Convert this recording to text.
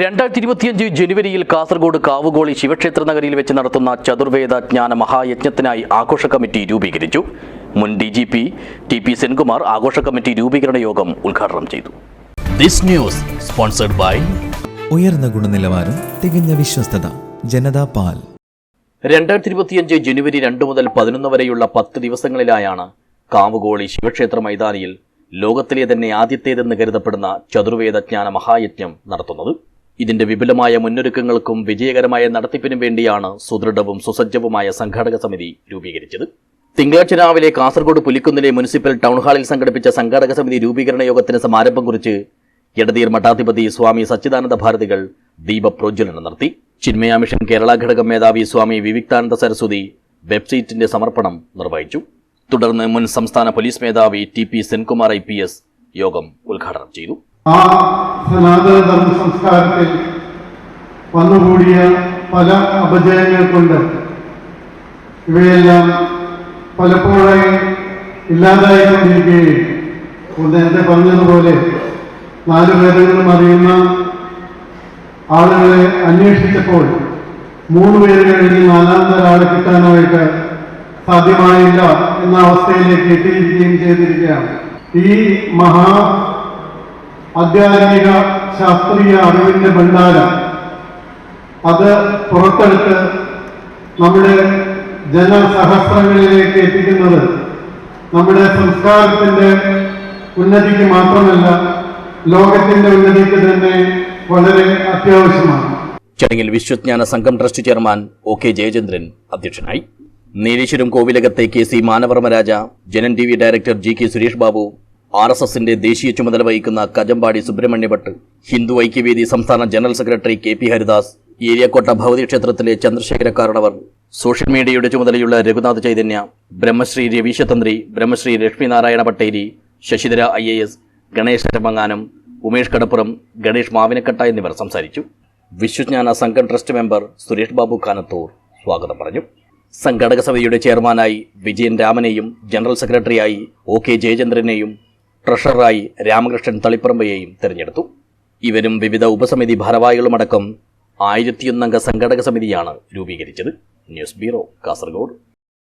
രണ്ടായിരത്തി ഇരുപത്തിയഞ്ച് ജനുവരിയിൽ കാസർഗോഡ് കാവുകോളി ശിവക്ഷേത്ര നഗരിയിൽ വെച്ച് നടത്തുന്ന ചതുർവേദ ജ്ഞാന മഹായജ്ഞത്തിനായി ആഘോഷ കമ്മിറ്റി രൂപീകരിച്ചു. മുൻ D G P T P Senkumar ആഘോഷ കമ്മിറ്റി രൂപീകരണ യോഗം ഉദ്ഘാടനം ചെയ്തു. ദിസ് ന്യൂസ് സ്പോൺസർഡ് ബൈ ഉയർന്ന ഗുണനിലവാരം തികഞ്ഞ വിശ്വസ്തത ജനതാ പാൽ. രണ്ടായിരത്തി ഇരുപത്തിയഞ്ച് ജനുവരി രണ്ട് മുതൽ പതിനൊന്ന് വരെയുള്ള പത്ത് ദിവസങ്ങളിലായാണ് കാവുകോളി ശിവക്ഷേത്ര മൈതാനിയിൽ ലോകത്തിലെ തന്നെ ആദ്യത്തേതെന്ന് കരുതപ്പെടുന്ന ചതുർവേദ ജ്ഞാന മഹായജ്ഞം നടത്തുന്നത്. ഇതിന്റെ വിപുലമായ മുന്നൊരുക്കങ്ങൾക്കും വിജയകരമായ നടത്തിപ്പിനും വേണ്ടിയാണ് സുദൃഢവും സുസജ്ജവുമായ സംഘാടക സമിതി രൂപീകരിച്ചത്. തിങ്കളാഴ്ച രാവിലെ കാസർഗോഡ് പുലിക്കുന്നിലെ മുനിസിപ്പൽ ടൗൺഹാളിൽ സംഘടിപ്പിച്ച സംഘാടക സമിതി രൂപീകരണ യോഗത്തിന് സമാരംഭം കുറിച്ച് എടതീർ മഠാധിപതി സ്വാമി സച്ചിദാനന്ദ ഭാരതികൾ ദീപപ്രോജ്വലനം നടത്തി. ചിന്മയ മിഷൻ കേരള ഘടകം മേധാവി സ്വാമി വിവിക്താനന്ദ സരസ്വതി വെബ്സൈറ്റിന്റെ സമർപ്പണം നിർവഹിച്ചു. തുടർന്ന് മുൻ സംസ്ഥാന പോലീസ് മേധാവി ടി പി സെൻകുമാർ ഐ യോഗം ഉദ്ഘാടനം ചെയ്തു. ആ സനാതന ധർമ്മ സംസ്കാരത്തിൽ വന്നുകൂടിയ പല അപജയങ്ങൾ കൊണ്ട് ഇവയെല്ലാം പലപ്പോഴായി ഇല്ലാതായിക്കൊണ്ടിരിക്കുകയും നേരത്തെ പറഞ്ഞതുപോലെ നാല് വേദങ്ങളും അറിയുന്ന ആളുകളെ അന്വേഷിച്ചപ്പോൾ മൂന്ന് പേര് കഴിഞ്ഞ് നാലാമത്തെ ഒരാളെ കിട്ടാനായിട്ട് സാധ്യമായില്ല എന്ന അവസ്ഥയിലേക്ക് എത്തിയിരിക്കുകയും ചെയ്തിരിക്കുകയാണ്. ഈ മഹാ ആധ്യാത്മിക ശാസ്ത്രീയ അറിവിന്റെ ഭണ്ഡാരം. അത് പുറത്തെടുത്ത് നമ്മുടെ ജനസഹസ്രങ്ങളിലേക്ക് എത്തിക്കുന്നത് നമ്മുടെ സംസ്കാരത്തിന്റെ ഉന്നതിക്ക് മാത്രമല്ല ലോകത്തിന്റെ ഉന്നതിക്ക് തന്നെ വളരെ അത്യാവശ്യമാണ്. ചടങ്ങിൽ Vishwajnana Sangham trust chairman O K Jayachandran അധ്യക്ഷനായി. Nileshwaram കോവിലകത്തെ K C Manavarmaraja Janan T V director G K Suresh Babu R S എസിന്റെ ദേശീയ ചുമതല വഹിക്കുന്ന കജമ്പാടി സുബ്രഹ്മണ്യ ഭട്ട് ഹിന്ദു ഐക്യവേദി സംസ്ഥാന general secretary K P Haridas Eriyakotta Bhagavathi ക്ഷേത്രത്തിലെ ചന്ദ്രശേഖര കാരണവർ സോഷ്യൽ മീഡിയയുടെ ചുമതലയുള്ള Raghunath Chaitanya Brahmashri Raveeshathanthri Brahmashri Lakshminarayana Patteri Sasidhara I A S Ganesh Ramanganam Umesh Kadappuram Ganesh Mavinakatta എന്നിവർ സംസാരിച്ചു. വിശ്വജ്ഞാന സംഘം ട്രസ്റ്റ് മെമ്പർ സുരേഷ് ബാബു കാനത്തൂർ സ്വാഗതം പറഞ്ഞു. സംഘാടക സമിതിയുടെ ചെയർമാനായി വിജയൻ രാമനെയും ജനറൽ സെക്രട്ടറിയായി ഒ കെ ജയചന്ദ്രനെയും ട്രഷററായി രാമകൃഷ്ണൻ തളിപ്പറമ്പയെയും തിരഞ്ഞെടുത്തു. ഇവരും വിവിധ ഉപസമിതി ഭാരവാഹികളുമടക്കം ആയിരത്തിയൊന്നംഗ സംഘടക സമിതിയാണ് രൂപീകരിച്ചത്. News bureau Kasaragod.